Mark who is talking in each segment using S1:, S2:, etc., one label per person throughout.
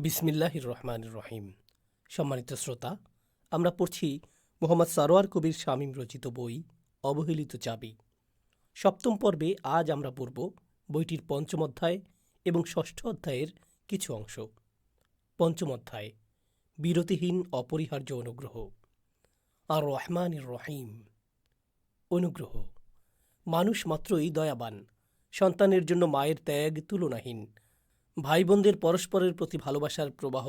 S1: বিসমিল্লাহির রহমান রহিম। সম্মানিত শ্রোতা, আমরা পড়ছি মোহাম্মদ সারোয়ার কবির শামীম রচিত বই, অবহেলিত চাবি। সপ্তম পর্বে আজ আমরা পড়ব বইটির পঞ্চম অধ্যায় এবং ষষ্ঠ অধ্যায়ের কিছু অংশ। পঞ্চম অধ্যায়, বিরতিহীন অপরিহার্য অনুগ্রহ। আর রহমান রহিম। অনুগ্রহ, মানুষ মাত্রই দয়াবান, সন্তানের জন্য মায়ের ত্যাগ তুলনাহীন ভাই বোনদের পরস্পরের প্রতি ভালোবাসার প্রবাহ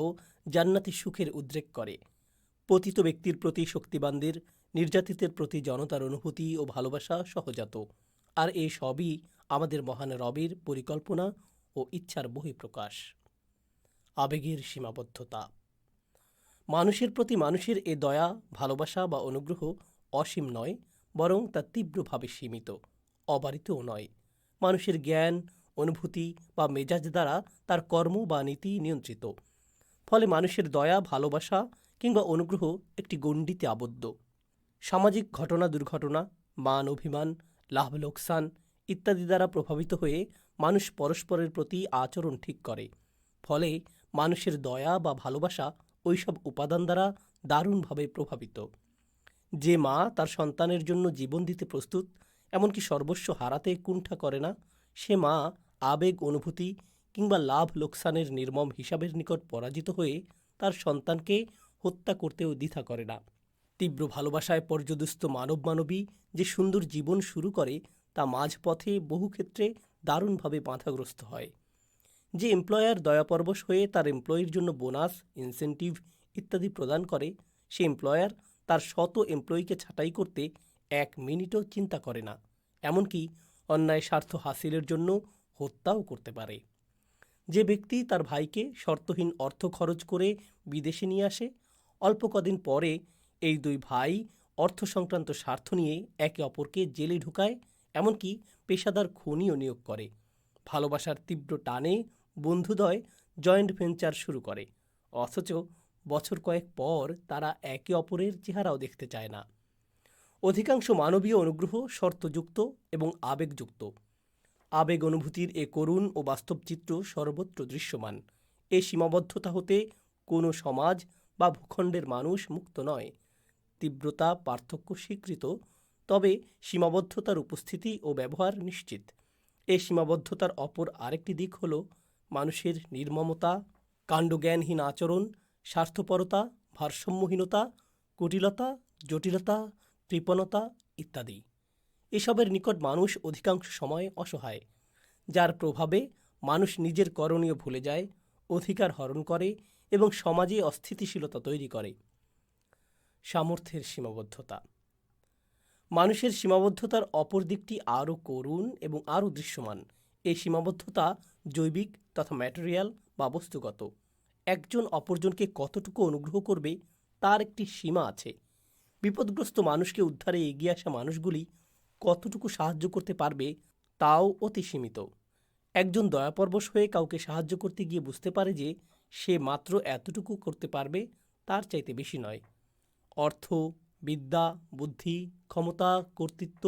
S1: জান্নাতি সুখের উদ্রেক করে। পতিত ব্যক্তির প্রতি শক্তিবানদের, নির্যাতিতের প্রতি জনতার অনুভূতি ও ভালোবাসা সহজাত। আর এই সবই আমাদের মহান রবের পরিকল্পনা ও ইচ্ছার বহিঃপ্রকাশ। আবেগের সীমাবদ্ধতা। মানুষের প্রতি মানুষের এ দয়া, ভালোবাসা বা অনুগ্রহ অসীম নয়, বরং তা তীব্রভাবে সীমিত, অবারিতও নয়। মানুষের জ্ঞান অনুভূতি বা মেজাজ দ্বারা তার কর্ম বা নীতি নিয়ন্ত্রিত। ফলে মানুষের দয়া, ভালোবাসা কিংবা অনুগ্রহ একটি গণ্ডিতে আবদ্ধ। সামাজিক ঘটনা, দুর্ঘটনা, মান, অভিমান, লাভ, লোকসান ইত্যাদি দ্বারা প্রভাবিত হয়ে মানুষ পরস্পরের প্রতি আচরণ ঠিক করে। ফলে মানুষের দয়া বা ভালোবাসা ওইসব উপাদান দ্বারা দারুণভাবে প্রভাবিত। যে মা তার সন্তানের জন্য জীবন দিতে প্রস্তুত, এমনকি সর্বস্ব হারাতে কুণ্ঠা করে না, সে মা আবেগ, অনুভূতি কিংবা লাভ লোকসানের নির্মম হিসাবের নিকট পরাজিত হয়ে তার সন্তানকে হত্যা করতেও দ্বিধা করে না। তীব্র ভালোবাসায় পর্যদস্ত মানব মানবী যে সুন্দর জীবন শুরু করে তা মাঝপথে বহু ক্ষেত্রে দারুণভাবে বাধাগ্রস্ত হয়। যে এমপ্লয়ার দয়াপরবশ হয়ে তার এমপ্লয়ির জন্য বোনাস ইনসেন্টিভ ইত্যাদি প্রদান করে, সে এমপ্লয়ার তার শত এমপ্লয়িকে ছাঁটাই করতে এক মিনিটও চিন্তা করে না। এমনকি অন্যায় স্বার্থ হাসিলের জন্য হত্যাও করতে পারে। যে ব্যক্তি তার ভাইকে শর্তহীন অর্থ খরচ করে বিদেশে নিয়ে আসে, অল্প কদিন পরে এই দুই ভাই অর্থ সংক্রান্ত স্বার্থ নিয়ে একে অপরকে জেলে ঢুকায়, এমনকি পেশাদার খনিও নিয়োগ করে। ভালোবাসার তীব্র টানে বন্ধুদয় জয়েন্ট ভেঞ্চার শুরু করে, অথচ বছর কয়েক পর তারা একে অপরের চেহারাও দেখতে চায় না। অধিকাংশ মানবীয় অনুগ্রহ শর্তযুক্ত এবং আবেগযুক্ত। আবেগ অনুভূতির এ করুণ ও বাস্তব চিত্র সর্বত্র দৃশ্যমান। এ সীমাবদ্ধতা হতে কোনো সমাজ বা ভূখণ্ডের মানুষ মুক্ত নয়। তীব্রতা পার্থক্য স্বীকৃত, তবে সীমাবদ্ধতার উপস্থিতি ও ব্যবহার নিশ্চিত। এ সীমাবদ্ধতার অপর আরেকটি দিক হল মানুষের নির্মমতা, কাণ্ডজ্ঞানহীন আচরণ, স্বার্থপরতা, ভারসাম্যহীনতা, কুটিলতা, জটিলতা, কৃপণতা ইত্যাদি। এসবের নিকট মানুষ অধিকাংশ সময় অসহায়, যার প্রভাবে মানুষ নিজের করণীয় ভুলে যায়, অধিকার হরণ করে এবং সমাজে অস্থিতিশীলতা তৈরি করে। সামর্থ্যের সীমাবদ্ধতা। মানুষের সীমাবদ্ধতার অপর দিকটি আরও করুণ এবং আরও দৃশ্যমান। এই সীমাবদ্ধতা জৈবিক তথা ম্যাটেরিয়াল বা বস্তুগত। একজন অপরজনকে কতটুকু অনুগ্রহ করবে, তার একটি সীমা আছে। বিপদগ্রস্ত মানুষকে উদ্ধারে এগিয়ে আসা মানুষগুলি কতটুকু সাহায্য করতে পারবে তাও অতি সীমিত। একজন দয়াপরবশ হয়ে কাউকে সাহায্য করতে গিয়ে বুঝতে পারে যে সে মাত্র এতটুকু করতে পারবে তার চাইতে বেশি নয়। অর্থ, বিদ্যা, বুদ্ধি, ক্ষমতা, কর্তৃত্ব,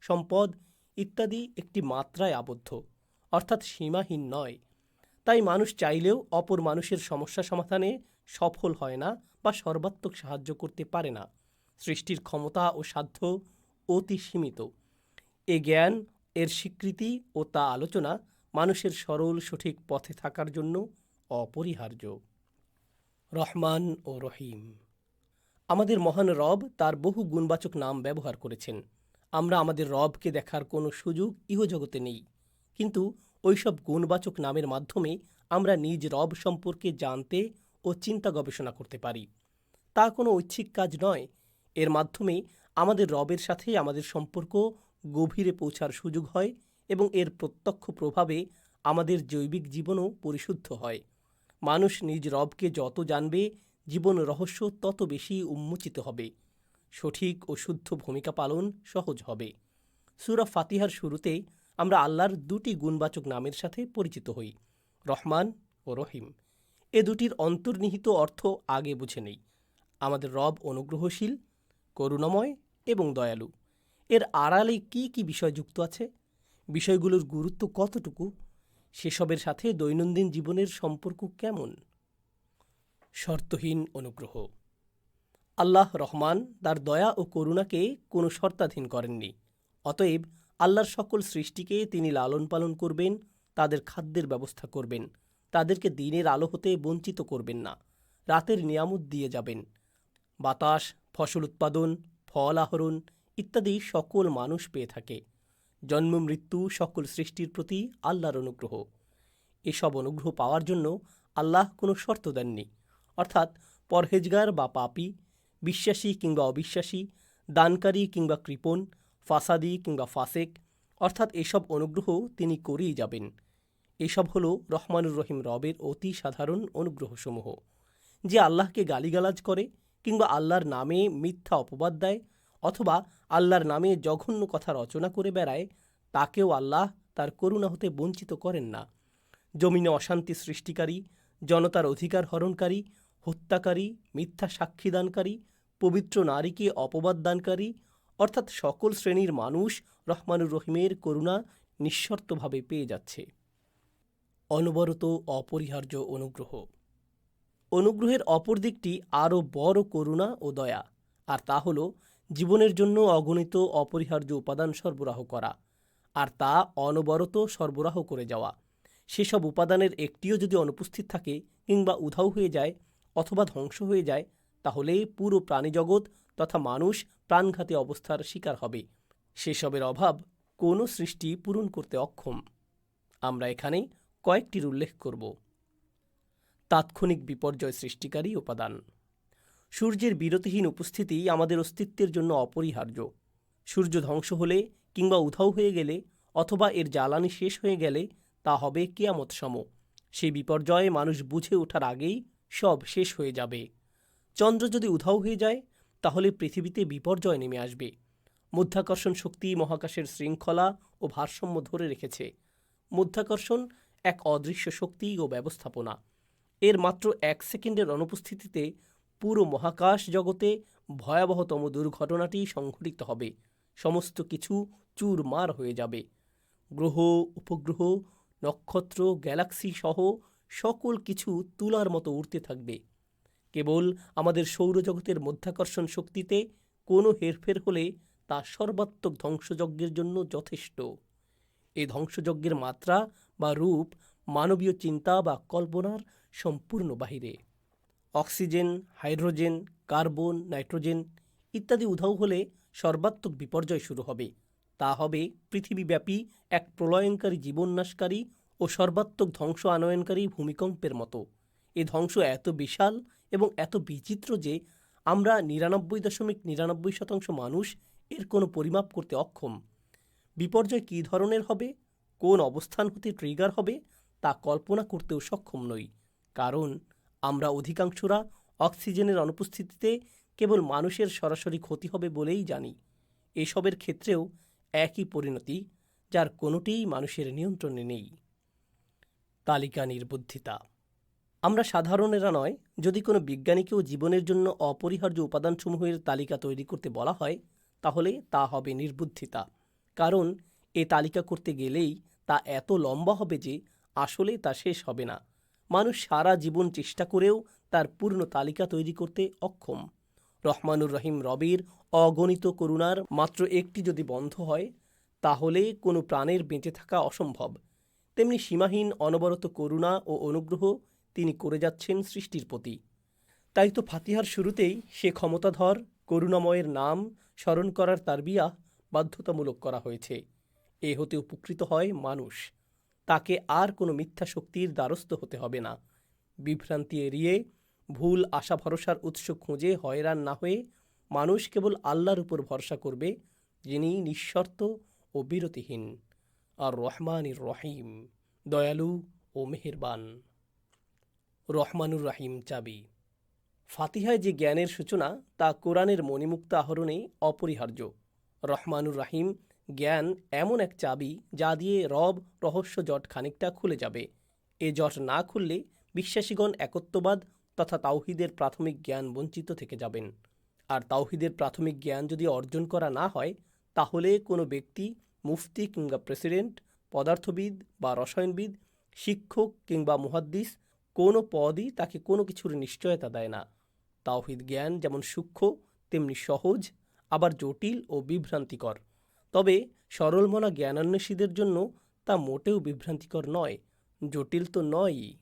S1: সম্পদ ইত্যাদি একটি মাত্রায় আবদ্ধ, অর্থাৎ সীমাহীন নয়। তাই মানুষ চাইলেও অপর মানুষের সমস্যা সমাধানে সফল হয় না বা সর্বাত্মক সাহায্য করতে পারে না। সৃষ্টির ক্ষমতা ও সাধ্য অতি সীমিত। এ জ্ঞান, এর স্বীকৃতি ও তা আলোচনা মানুষের সরল, সঠিক পথে থাকার জন্য অপরিহার্য। রহমান ও রহিম। আমাদের মহান রব তার বহু গুণবাচক নাম ব্যবহার করেছেন। আমরা আমাদের রবকে দেখার কোনো সুযোগ ইহজগতে নেই। কিন্তু ওইসব গুণবাচক নামের মাধ্যমে আমরা নিজ রব সম্পর্কে জানতে ও চিন্তা গবেষণা করতে পারি। তা কোনো ঐচ্ছিক কাজ নয়। এর মাধ্যমে আমাদের রবের সাথে আমাদের সম্পর্ক গভীরে পৌঁছার সুযোগ হয় এবং এর প্রত্যক্ষ প্রভাবে আমাদের জৈবিক জীবনও পরিশুদ্ধ হয়। মানুষ নিজ রবকে যত জানবে, জীবন রহস্য তত বেশি উন্মোচিত হবে। সঠিক ও শুদ্ধ ভূমিকা পালন সহজ হবে। সুরা ফাতিহার শুরুতে আমরা আল্লাহর দুটি গুণবাচক নামের সাথে পরিচিত হই, রহমান ও রহিম। এ দুটির অন্তর্নিহিত অর্থ আগে বুঝে নেই। আমাদের রব অনুগ্রহশীল করুণাময় এবং দয়ালু। এর আড়ালে কি কি বিষয় যুক্ত আছে? বিষয়গুলোর গুরুত্ব কতটুকু? সেসবের সাথে দৈনন্দিন জীবনের সম্পর্ক কেমন? শর্তহীন অনুগ্রহ। আল্লাহ রহমান তার দয়া ও করুণাকে কোনো শর্তাধীন করেননি। অতএব আল্লাহর সকল সৃষ্টিকে তিনি লালন পালন করবেন, তাদের খাদ্যের ব্যবস্থা করবেন, তাদেরকে দিনের আলো হতে বঞ্চিত করবেন না, রাতের নিয়ামত দিয়ে যাবেন। বাতাস ফসল উৎপাদন, ফল আহরণ ইত্যাদি সকল মানুষ পেয়ে থাকে। জন্ম, মৃত্যু সকল সৃষ্টির প্রতি আল্লাহর অনুগ্রহ। এসব অনুগ্রহ পাওয়ার জন্য আল্লাহ কোনো শর্ত দেননি। অর্থাৎ পরহেজগার বা পাপী, বিশ্বাসী কিংবা অবিশ্বাসী, দানকারী কিংবা কৃপণ, ফাসাদি কিংবা ফাসেক, অর্থাৎ এসব অনুগ্রহ তিনি করেই যাবেন। এসব হলো রহমানুর রহিম রবের অতি সাধারণ অনুগ্রহসমূহ, যে আল্লাহকে গালিগালাজ করে কিংবা আল্লাহর নামে মিথ্যা অপবাদ দেয় অথবা আল্লাহর নামে জঘন্য কথা রচনা করে বেড়ায়, তাকেও আল্লাহ তার করুণা হতে বঞ্চিত করেন না। জমিনে অশান্তি সৃষ্টিকারী, জনতার অধিকার হরণকারী, হত্যাকারী, মিথ্যা সাক্ষীদানকারী পবিত্র নারীকে অপবাদ দানকারী, অর্থাৎ সকল শ্রেণির মানুষ রহমানুর রহিমের করুণা নিঃশর্তভাবে পেয়ে যাচ্ছে। অনবরত অপরিহার্য অনুগ্রহ। অনুগ্রহের অপর দিকটি আরও বড় করুণা ও দয়া, আর তা হল জীবনের জন্য অগণিত অপরিহার্য উপাদান সরবরাহ করা, আর তা অনবরত সরবরাহ করে যাওয়া। সেসব উপাদানের একটিও যদি অনুপস্থিত থাকে কিংবা উধাও হয়ে যায় অথবা ধ্বংস হয়ে যায়, তাহলে পুরো প্রাণীজগৎ তথা মানুষ প্রাণঘাতী অবস্থার শিকার হবে। সেসবের অভাব কোনো সৃষ্টি পূরণ করতে অক্ষম। আমরা এখানে কয়েকটির উল্লেখ করব। তাৎক্ষণিক বিপর্যয় সৃষ্টিকারী উপাদান। সূর্যের বিরতিহীন উপস্থিতি আমাদের অস্তিত্বের জন্য অপরিহার্য। সূর্য ধ্বংস হলে কিংবা উধাও হয়ে গেলে অথবা এর জ্বালানি শেষ হয়ে গেলে তা হবে কেয়ামত সম সেই বিপর্যয়ে মানুষ বুঝে ওঠার আগেই সব শেষ হয়ে যাবে। চন্দ্র যদি উধাও হয়ে যায়, তাহলে পৃথিবীতে বিপর্যয় নেমে আসবে। মধ্যাকর্ষণ শক্তি মহাকাশের শৃঙ্খলা ও ভারসাম্য ধরে রেখেছে। মধ্যাকর্ষণ এক অদৃশ্য শক্তি ও ব্যবস্থাপনা। এর মাত্র এক সেকেন্ডের অনুপস্থিতিতে পুরো মহাকাশ জগতে ভয়াবহতম দুর্ঘটনাটি সংঘটিত হবে। সমস্ত কিছু চুরমার হয়ে যাবে। গ্রহ, উপগ্রহ, নক্ষত্র, গ্যালাক্সি সহ সকল কিছু তুলার মতো উড়তে থাকবে। কেবল আমাদের সৌরজগতের মধ্যাকর্ষণ শক্তিতে কোনো হেরফের হলে তা সর্বাত্মক ধ্বংসযজ্ঞের জন্য যথেষ্ট। এই ধ্বংসযজ্ঞের মাত্রা বা রূপ মানবীয় চিন্তা বা কল্পনার সম্পূর্ণ বাহিরে। অক্সিজেন, হাইড্রোজেন, কার্বন, নাইট্রোজেন ইত্যাদি উধাও হলে সর্বাত্মক বিপর্যয় শুরু হবে। তা হবে পৃথিবীব্যাপী এক প্রলয়ঙ্কারী জীবননাশকারী ও সর্বাত্মক ধ্বংস আনয়নকারী ভূমিকম্পের মতো। এ ধ্বংস এত বিশাল এবং এত বিচিত্র যে আমরা নিরানব্বই দশমিক নিরানব্বই শতাংশ মানুষ এর কোনো পরিমাপ করতে অক্ষম। বিপর্যয় কী ধরনের হবে? কোন অবস্থান হতে ট্রিগার হবে? তা কল্পনা করতেও সক্ষম নই, কারণ আমরা অধিকাংশরা অক্সিজেনের অনুপস্থিতিতে কেবল মানুষের সরাসরি ক্ষতি হবে বলেই জানি। এসবের ক্ষেত্রেও একই পরিণতি, যার কোনোটিই মানুষের নিয়ন্ত্রণে নেই। তালিকা নির্বুদ্ধিতা। আমরা সাধারণেরা নয়, যদি কোনো বিজ্ঞানীকেও জীবনের জন্য অপরিহার্য উপাদানসমূহের তালিকা তৈরি করতে বলা হয়, তাহলে তা হবে নির্বুদ্ধিতা। কারণ এ তালিকা করতে গেলেই তা এত লম্বা হবে যে আসলে তা শেষ হবে না। মানুষ সারা জীবন চেষ্টা করেও তার পূর্ণ তালিকা তৈরি করতে অক্ষম। রহমানুর রহিম রবির অগণিত করুণার মাত্র একটি যদি বন্ধ হয়, তাহলে কোনো প্রাণের বেঁচে থাকা অসম্ভব। তেমনি সীমাহীন অনবরত করুণা ও অনুগ্রহ তিনি করে যাচ্ছেন সৃষ্টির প্রতি। তাই তো ফাতিহার শুরুতেই সে ক্ষমতাধর, করুণাময়ের নাম স্মরণ করার তার বিয়া বাধ্যতামূলক করা হয়েছে। এ হতে উপকৃত হয় মানুষ। তাকে আর কোনো মিথ্যা শক্তির দ্বারস্থ হতে হবে না। বিভ্রান্তি এড়িয়ে ভুল আশা ভরসার উৎস খুঁজে হয়রান না হয়ে মানুষ কেবল আল্লাহর উপর ভরসা করবে, যিনি নিঃশর্ত ও বিরতিহীন। আর রহমানির রহিম। দয়ালু ও মেহেরবান। রহমানুর রাহিম চাবি। ফাতিহায় যে জ্ঞানের সূচনা, তা কোরআনের মণিমুক্ত আহরণে অপরিহার্য। রহমানুর রাহিম জ্ঞান এমন এক চাবি যা দিয়ে রব রহস্য জট খানিকটা খুলে যাবে। এ জট না খুললে বিশ্বাসীগণ একত্ববাদ তথা তাওহিদের প্রাথমিক জ্ঞান বঞ্চিত থেকে যাবেন। আর তাওহিদের প্রাথমিক জ্ঞান যদি অর্জন করা না হয়, তাহলে কোনো ব্যক্তি, মুফতি কিংবা প্রেসিডেন্ট, পদার্থবিদ বা রসায়নবিদ, শিক্ষক কিংবা মুহাদ্দিস, কোনো পদই তাকে কোনো কিছুর নিশ্চয়তা দেয় না। তাওহিদ জ্ঞান যেমন সূক্ষ্ম, তেমনি সহজ, আবার জটিল ও বিভ্রান্তিকর। তবে সরলমনা জ্ঞানান্বেষীদের জন্য তা মোটেও বিভ্রান্তিকর নয়, জটিল তো নয়ই।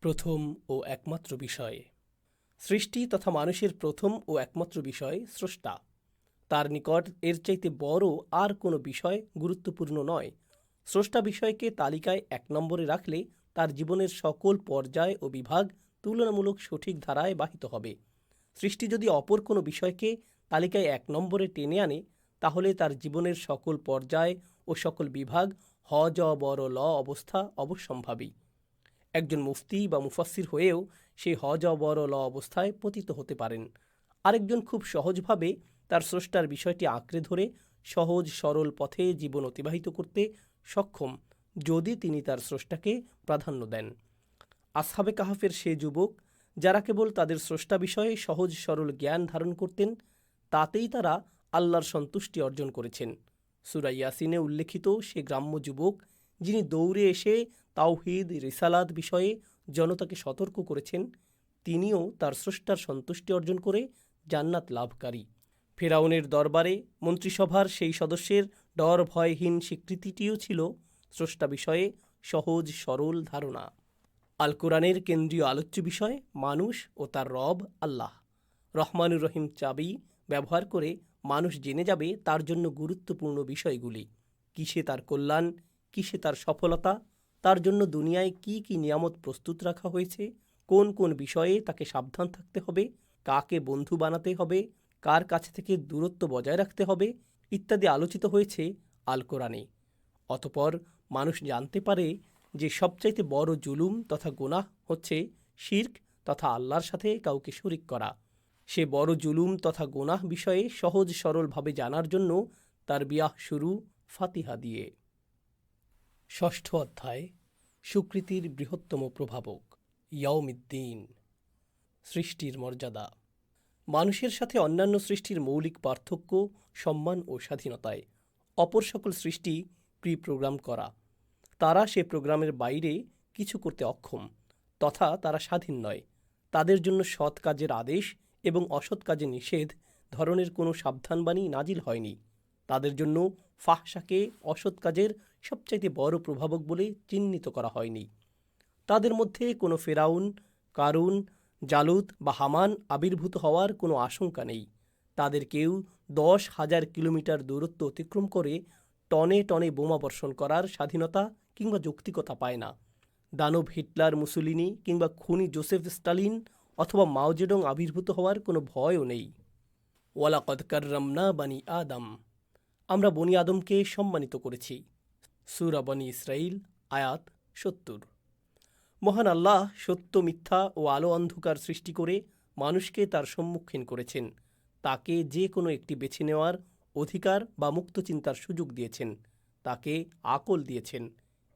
S1: প্রথম ও একমাত্র বিষয়। সৃষ্টি তথা মানুষের প্রথম ও একমাত্র বিষয় স্রষ্টা। তার নিকট এর চাইতে বড় আর কোনো বিষয় গুরুত্বপূর্ণ নয়। স্রষ্টা বিষয়কে তালিকায় এক নম্বরে রাখলে তার জীবনের সকল পর্যায় ও বিভাগ তুলনামূলক সঠিক ধারায় বাহিত হবে। সৃষ্টি যদি অপর কোনো বিষয়কে তালিকায় এক নম্বরে টেনে আনে তাহলে তার জীবনের সকল পর্যায় ও সকল বিভাগ হ, জ বড় ল অবস্থা অবশ্যম্ভাবী। একজন মুফতি বা মুফাসির হয়েও সেই হজ বড় ল অবস্থায় পতিত হতে পারেন। আরেকজন খুব সহজভাবে তার স্রষ্টার বিষয়টি আঁকড়ে ধরে সহজ, সরল পথে জীবন অতিবাহিত করতে সক্ষম যদি তিনি তার স্রষ্টাকে প্রাধান্য দেন। আসহাবে কাহাফের সে যুবক, যারা কেবল তাদের স্রষ্টা বিষয়ে সহজ, সরল জ্ঞান ধারণ করতেন, তাতেই তারা আল্লাহর সন্তুষ্টি অর্জন করেছেন। সুরা ইয়াসিনে উল্লেখিত সে গ্রাম্য যুবক, যিনি দৌড়ে এসে তাওহিদ, রিসালাত বিষয়ে জনতাকে সতর্ক করেছেন, তিনিও তার স্রষ্টার সন্তুষ্টি অর্জন করে জান্নাত লাভকারী। ফেরাউনের দরবারে মন্ত্রিসভার সেই সদস্যের ডর, ভয়হীন স্বীকৃতিটিও ছিল স্রষ্টা বিষয়ে সহজ, সরল ধারণা। আল কোরআনের কেন্দ্রীয় আলোচ্য বিষয় মানুষ ও তার রব আল্লাহ। রহমানুর রহিম চাবি ব্যবহার করে মানুষ জেনে যাবে তার জন্য গুরুত্বপূর্ণ বিষয়গুলি। কিসে তার কল্যাণ, কিসে তার সফলতা, তার জন্য দুনিয়ায় কি কি নিয়ামত প্রস্তুত রাখা হয়েছে, কোন কোন বিষয়ে তাকে সাবধান থাকতে হবে, কাকে বন্ধু বানাতে হবে, কার কাছ থেকে দূরত্ব বজায় রাখতে হবে ইত্যাদি আলোচিত হয়েছে আল কোরআনে অতপর মানুষ জানতে পারে যে সবচাইতে বড় জুলুম তথা গোনাহ হচ্ছে শির্ক তথা আল্লাহর সাথে কাউকে শরিক করা। সে বড় জুলুম তথা গোনাহ বিষয়ে সহজ সরলভাবে জানার জন্য তার বিয়াহ শুরু ফাতিহা দিয়ে। ষষ্ঠ অধ্যায়, সুকৃতির বৃহত্তম প্রভাবক ইয়ৌমিদ্দিন সৃষ্টির মর্যাদা। মানুষের সাথে অন্যান্য সৃষ্টির মৌলিক পার্থক্য, সম্মান ও স্বাধীনতায় অপর সকল সৃষ্টি প্রি প্রোগ্রাম করা। তারা সে প্রোগ্রামের বাইরে কিছু করতে অক্ষম, তথা তারা স্বাধীন নয়। তাদের জন্য সৎ কাজের আদেশ এবং অসৎ কাজে নিষেধ ধরনের কোনো সাবধানবাণী নাজিল হয়নি। তাদের জন্য ফাহসাকে অসৎ কাজের সবচাইতে বড় প্রভাবক বলে চিহ্নিত করা হয়নি। তাদের মধ্যে কোনো ফেরাউন, কারুন, জালুত বা হামান আবির্ভূত হওয়ার কোনো আশঙ্কা নেই। তাদের কেউ দশ হাজার কিলোমিটার দূরত্ব অতিক্রম করে টনে টনে বোমা বর্ষণ করার স্বাধীনতা কিংবা যৌক্তিকতা পায় না। দানব হিটলার মুসুলিনি কিংবা খুনি জোসেফ স্টালিন অথবা মাওজেডং আবির্ভূত হওয়ার কোনো ভয়ও নেই। ওয়ালা ওয়ালাকদ কার্রামনা বানি আদম। আমরা বনি আদমকে সম্মানিত করেছি। সুরা বনি ইসরাইল আয়াত সত্তর। মহান আল্লাহ সত্য, মিথ্যা ও আলো অন্ধকার সৃষ্টি করে মানুষকে তার সম্মুখীন করেছেন। তাকে যে কোনো একটি বেছে নেওয়ার অধিকার বা মুক্ত চিন্তার সুযোগ দিয়েছেন। তাকে আকল দিয়েছেন।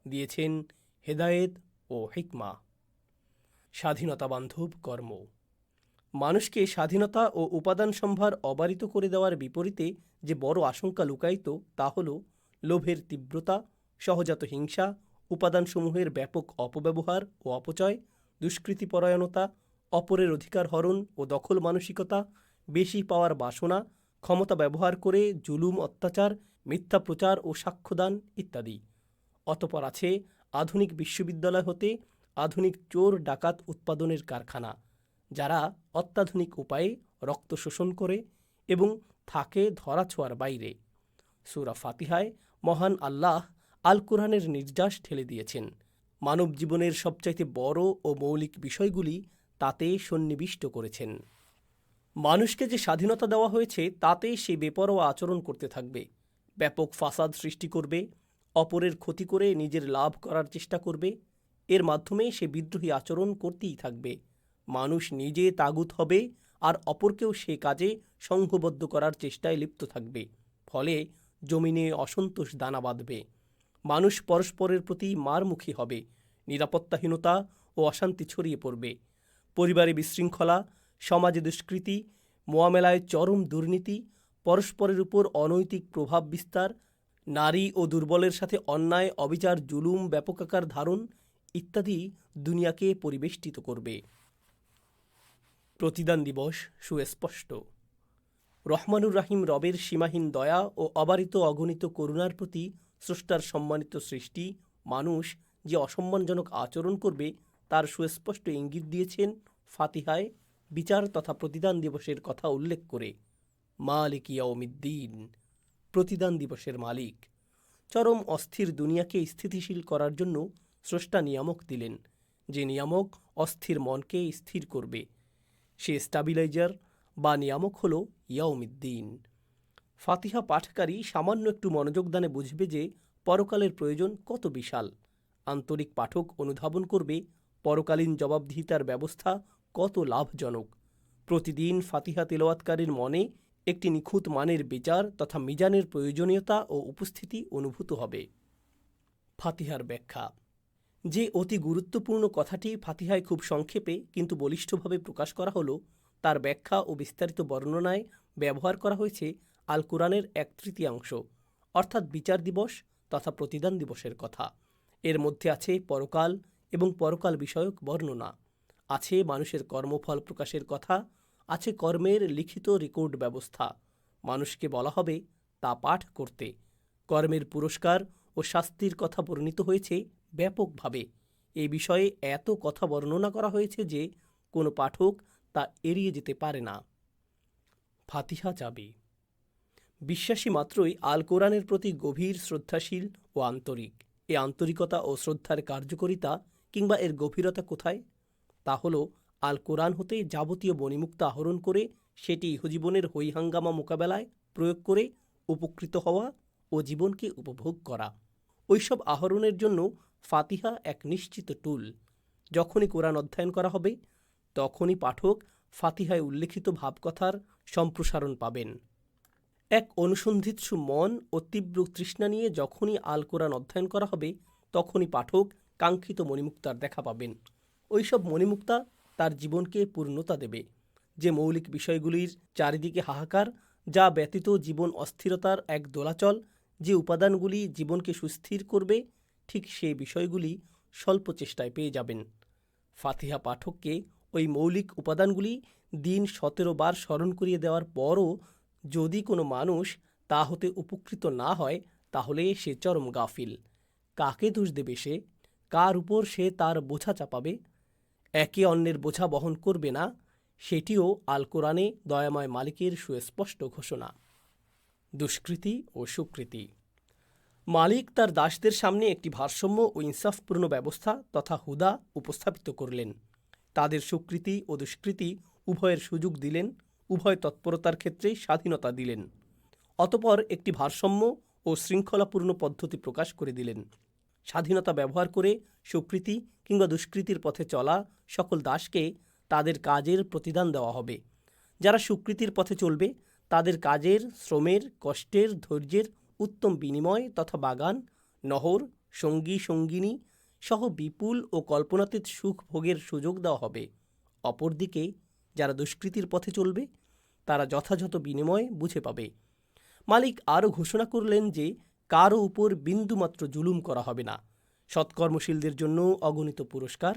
S1: দিয়েছেন হেদায়েত ও হিকমা। স্বাধীনতা বান্ধব কর্ম। মানুষকে স্বাধীনতা ও উপাদান সম্ভার অবারিত করে দেওয়ার বিপরীতে যে বড় আশঙ্কা লুকায়িত, তা হল লোভের তীব্রতা, সহজাত হিংসা, উপাদানসমূহের ব্যাপক অপব্যবহার ও অপচয়, দুষ্কৃতিপরায়ণতা, অপরের অধিকার হরণ ও দখল মানসিকতা, বেশি পাওয়ার বাসনা, ক্ষমতা ব্যবহার করে জুলুম অত্যাচার, মিথ্যা প্রচার ও সাক্ষ্যদান ইত্যাদি। অতপর আছে আধুনিক বিশ্ববিদ্যালয় হতে আধুনিক চোর ডাকাত উৎপাদনের কারখানা, যারা অত্যাধুনিক উপায়ে রক্ত শোষণ করে এবং থাকে ধরাছোঁয়ার বাইরে। সুরা ফাতিহায় মহান আল্লাহ আল কোরআনের নির্যাস ঠেলে দিয়েছেন। মানব জীবনের সবচাইতে বড় ও মৌলিক বিষয়গুলি তাতে সন্নিবিষ্ট করেছেন। মানুষকে যে স্বাধীনতা দেওয়া হয়েছে, তাতে সে বেপরোয়া আচরণ করতে থাকবে। ব্যাপক ফাসাদ সৃষ্টি করবে, অপরের ক্ষতি করে নিজের লাভ করার চেষ্টা করবে এর মাধ্যমে সে বিদ্রোহী আচরণ করতেই থাকবে। মানুষ নিজে তাগুত হবে আর অপরকেও সে কাজে সংঘবদ্ধ করার চেষ্টায় লিপ্ত থাকবে। ফলে জমিনে অসন্তোষ দানা বাঁধবে। মানুষ পরস্পরের প্রতি মারমুখী হবে, নিরাপত্তাহীনতা ও অশান্তি ছড়িয়ে পড়বে। পরিবারে বিশৃঙ্খলা, সমাজে দুষ্কৃতি, মোয়ামেলায় চরম দুর্নীতি, পরস্পরের উপর অনৈতিক প্রভাব বিস্তার, নারী ও দুর্বলের সাথে অন্যায়, অবিচার, জুলুম ব্যাপকাকার ধারণ ইত্যাদি দুনিয়াকে পরিবেষ্টিত করবে। প্রতিদান দিবস সুস্পষ্ট। রহমানুর রাহিম রবের সীমাহীন দয়া ও অবারিত অগণিত করুণার প্রতি স্রষ্টার সম্মানিত সৃষ্টি, মানুষ যে অসম্মানজনক আচরণ করবে, তার সুস্পষ্ট ইঙ্গিত দিয়েছেন ফাতিহায় বিচার তথা প্রতিদান দিবসের কথা উল্লেখ করে। মালিক ইয়াউমিদ্দিন, প্রতিদান দিবসের মালিক। চরম অস্থির দুনিয়াকে স্থিতিশীল করার জন্য স্রষ্টা নিয়ামক দিলেন, যে নিয়ামক অস্থির মনকে স্থির করবে। সে স্টাবিলাইজার বা নিয়ামক হল ইয়াউমিদ্দিন ফাতিহা পাঠকারী সামান্য একটু মনোযোগদানে বুঝবে যে পরকালের প্রয়োজন কত বিশাল। আন্তরিক পাঠক অনুধাবন করবে পরকালীন জবাবদিহিতার ব্যবস্থা কত লাভজনক। প্রতিদিন ফাতিহা তেলাওয়াতকারীর মনে একটি নিখুঁত মানের বিচার তথা মিজানের প্রয়োজনীয়তা ও উপস্থিতি অনুভূত হবে। ফাতিহার ব্যাখ্যা। যে অতি গুরুত্বপূর্ণ কথাটি ফাতিহায় খুব সংক্ষেপে কিন্তু বলিষ্ঠভাবে প্রকাশ করা হলো, তার ব্যাখ্যা ও বিস্তারিত বর্ণনায় ব্যবহার করা হয়েছে আল কোরআনের এক তৃতীয়াংশ, অর্থাৎ বিচার দিবস তথা প্রতিদান দিবসের কথা। এর মধ্যে আছে পরকাল এবং পরকাল বিষয়ক বর্ণনা, আছে মানুষের কর্মফল প্রকাশের কথা, আছে কর্মের লিখিত রেকর্ড ব্যবস্থা, মানুষকে বলা হবে তা পাঠ করতে। কর্মের পুরস্কার ও শাস্তির কথা বর্ণিত হয়েছে ব্যাপকভাবে এ বিষয়ে এত কথা বর্ণনা করা হয়েছে যে কোনো পাঠক তা এড়িয়ে যেতে পারে না। ফাতিহা চাবি। বিশ্বাসী মাত্রই আল কোরআনের প্রতি গভীর শ্রদ্ধাশীল ও আন্তরিক। এ আন্তরিকতা ও শ্রদ্ধার কার্যকরিতা কিংবা এর গভীরতা কোথায়? তা হল আল কোরআন হতে যাবতীয় বনিমুক্ত আহরণ করে সেটি ইহজীবনের হৈহাঙ্গামা মোকাবেলায় প্রয়োগ করে উপকৃত হওয়া ও জীবনকে উপভোগ করা। ওইসব আহরণের জন্য ফাতিহা এক নিশ্চিত টুল। যখনই কোরআন অধ্যয়ন করা হবে, তখনই পাঠক ফাতিহায় উল্লেখিত ভাবকথার সম্প্রসারণ পাবেন। এক অনুসন্ধিৎসু মন ও তীব্র তৃষ্ণা নিয়ে যখনই আল কোরআন অধ্যয়ন করা হবে, তখনই পাঠক কাঙ্ক্ষিত মণিমুক্তার দেখা পাবেন। ওইসব মণিমুক্তা তার জীবনকে পূর্ণতা দেবে। যে মৌলিক বিষয়গুলির চারিদিকে হাহাকার, যা ব্যতীত জীবন অস্থিরতার এক দোলাচল, যে উপাদানগুলি জীবনকে সুস্থির করবে ঠিক সেই বিষয়গুলি স্বল্প চেষ্টায় পেয়ে যাবেন। ফাতিহা পাঠককে ওই মৌলিক উপাদানগুলি দিন সতেরো বার স্মরণ করিয়ে দেওয়ার পরও যদি কোনো মানুষ তা হতে উপকৃত না হয়, তাহলে সে চরম গাফিল। কাকে দোষ দেবে সে? কার উপর সে তার বোঝা চাপাবে? একে অন্যের বোঝা বহন করবে না, সেটিও আল কোরআনে দয়াময় মালিকের সুস্পষ্ট ঘোষণা। দুষ্কৃতি ও সুকৃতি। মালিক তার দাসদের সামনে একটি ভারসাম্য ও ইনসাফপূর্ণ ব্যবস্থা তথা হুদা উপস্থাপিত করলেন। তাদের সুকৃতি ও দুষ্কৃতি উভয়ের সুযোগ দিলেন, উভয় তৎপরতার ক্ষেত্রে স্বাধীনতা দিলেন। অতপর একটি ভারসাম্য ও শৃঙ্খলাপূর্ণ পদ্ধতি প্রকাশ করে দিলেন। স্বাধীনতা ব্যবহার করে সুকৃতি কিংবা দুষ্কৃতির পথে চলা সকল দাসকে তাদের কাজের প্রতিদান দেওয়া হবে। যারা সুকৃতির পথে চলবে, তাদের কাজের, শ্রমের, কষ্টের, ধৈর্যের উত্তম বিনিময় তথা বাগান, নহর, সঙ্গী, সঙ্গিনী সহ বিপুল ও কল্পনাতীত সুখ ভোগের সুযোগ দেওয়া হবে। অপরদিকে, যারা দুষ্কৃতির পথে চলবে, তারা যথাযথ বিনিময় বুঝে পাবে। মালিক আরও ঘোষণা করলেন যে, কারও উপর বিন্দুমাত্র জুলুম করা হবে না। সৎকর্মশীলদের জন্য অগণিত পুরস্কার,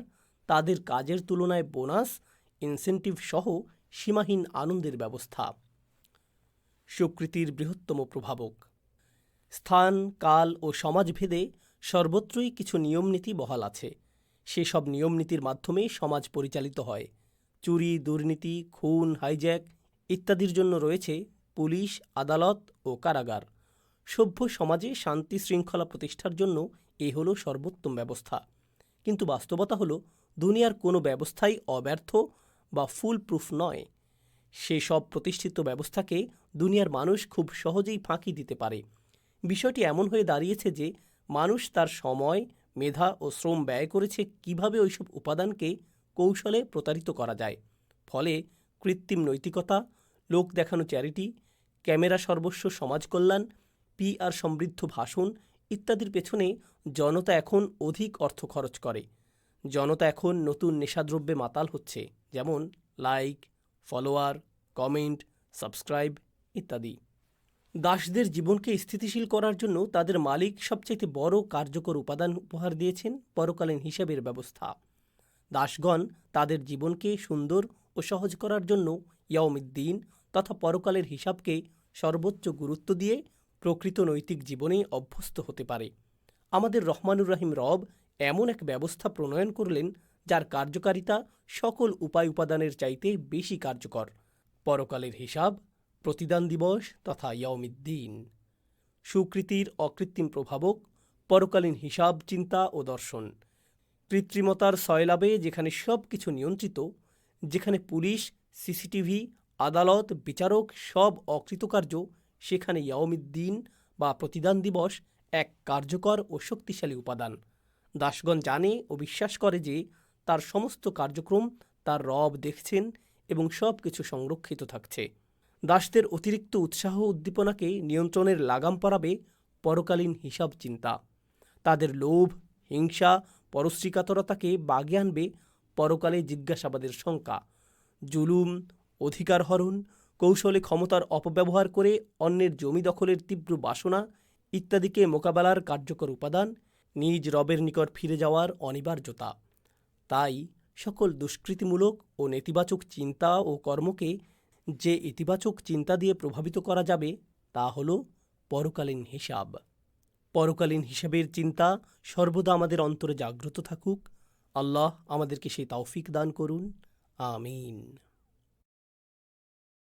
S1: তাদের কাজের তুলনায় বোনাস, ইনসেন্টিভ সহ সীমাহীন আনন্দের ব্যবস্থা। সুকৃতির বৃহত্তম প্রভাবক। স্থান, কাল ও সমাজভেদে সর্বত্রই কিছু নিয়মনীতি বহাল আছে। সেসব নিয়মনীতির মাধ্যমে সমাজ পরিচালিত হয়। চুরি, দুর্নীতি, খুন, হাইজ্যাক ইত্যাদির জন্য রয়েছে পুলিশ, আদালত ও কারাগার। সভ্য সমাজে শান্তি শৃঙ্খলা প্রতিষ্ঠার জন্য এ হলো সর্বোত্তম ব্যবস্থা। কিন্তু বাস্তবতা হলো, দুনিয়ার কোনো ব্যবস্থাই অব্যর্থ বা ফুল প্রুফ নয়। সেসব প্রতিষ্ঠিত ব্যবস্থাকে দুনিয়ার মানুষ খুব সহজেই ফাঁকি দিতে পারে। বিষয়টি এমন হয়ে দাঁড়িয়েছে যে মানুষ তার সময়, মেধা ও শ্রম ব্যয় করেছে কীভাবে ওইসব উপাদানকে কৌশলে প্রতারিত করা যায়। ফলে কৃত্রিম নৈতিকতা, লোক দেখানো চ্যারিটি, ক্যামেরা সর্বস্ব, সমাজ কল্যাণ পিআর সমৃদ্ধ ভাষণ ইত্যাদির পেছনে জনতা এখন অধিক অর্থ খরচ করে। জনতা এখন নতুন নেশাদ্রব্যে মাতাল হচ্ছে, যেমন লাইক ফলোয়ার কমেন্ট সাবস্ক্রাইব ইত্যাদি। দাসদের জীবনকে স্থিতিশীল করার জন্য তাদের মালিক সবচাইতে বড় কার্যকর উপাদান উপহার দিয়েছেন পরকালীন হিসাবের ব্যবস্থা। দাসগণ তাদের জীবনকে সুন্দর ও সহজ করার জন্য ইয়াউমিদ্দিন তথা পরকালের হিসাবকে সর্বোচ্চ গুরুত্ব দিয়ে প্রকৃত নৈতিক জীবনে অভ্যস্ত হতে পারে। আমাদের রহমানুর রাহিম রব এমন এক ব্যবস্থা প্রণয়ন করলেন যার কার্যকারিতা সকল উপায় উপাদানের চাইতে বেশি কার্যকর। পরকালের হিসাব প্রতিদান দিবস তথা ইয়াউমিদ্দিন। সুকৃতির অকৃত্রিম প্রভাবক, পরকালীন হিসাব, চিন্তা ও দর্শন। কৃত্রিমতার সয়লাবে যেখানে সব কিছু নিয়ন্ত্রিত, যেখানে পুলিশ, সিসিটিভি, আদালত, বিচারক সব অকৃতকার্য, সেখানে ইয়াউমিদ্দিন বা প্রতিদান দিবস এক কার্যকর ও শক্তিশালী উপাদান। দাসগণ জানে ও বিশ্বাস করে যে তার সমস্ত কার্যক্রম তার রব দেখছেন এবং সব কিছু সংরক্ষিত থাকছে। দাসদের অতিরিক্ত উৎসাহ উদ্দীপনাকে নিয়ন্ত্রণের লাগাম পরাবে পরকালীন হিসাব চিন্তা। তাদের লোভ, হিংসা, পরশ্রীকাতরতাকে বাগে আনবে পরকালে জিজ্ঞাসাবাদের শঙ্কা। জুলুম, অধিকার হরণ, কৌশলে ক্ষমতার অপব্যবহার করে অন্যের জমি দখলের তীব্র বাসনা ইত্যাদিকে মোকাবেলার কার্যকর উপাদান নিজ রবের নিকট ফিরে যাওয়ার অনিবার্যতা। তাই সকল দুষ্কৃতিমূলক ও নেতিবাচক চিন্তা ও কর্মকে যে ইতিবাচক চিন্তা দিয়ে প্রভাবিত করা যাবে, তা হল পরকালীন হিসাব। পরকালীন হিসাবের চিন্তা সর্বদা আমাদের অন্তরে জাগ্রত থাকুক। আল্লাহ আমাদেরকে সেই তৌফিক দান করুন। আমিন।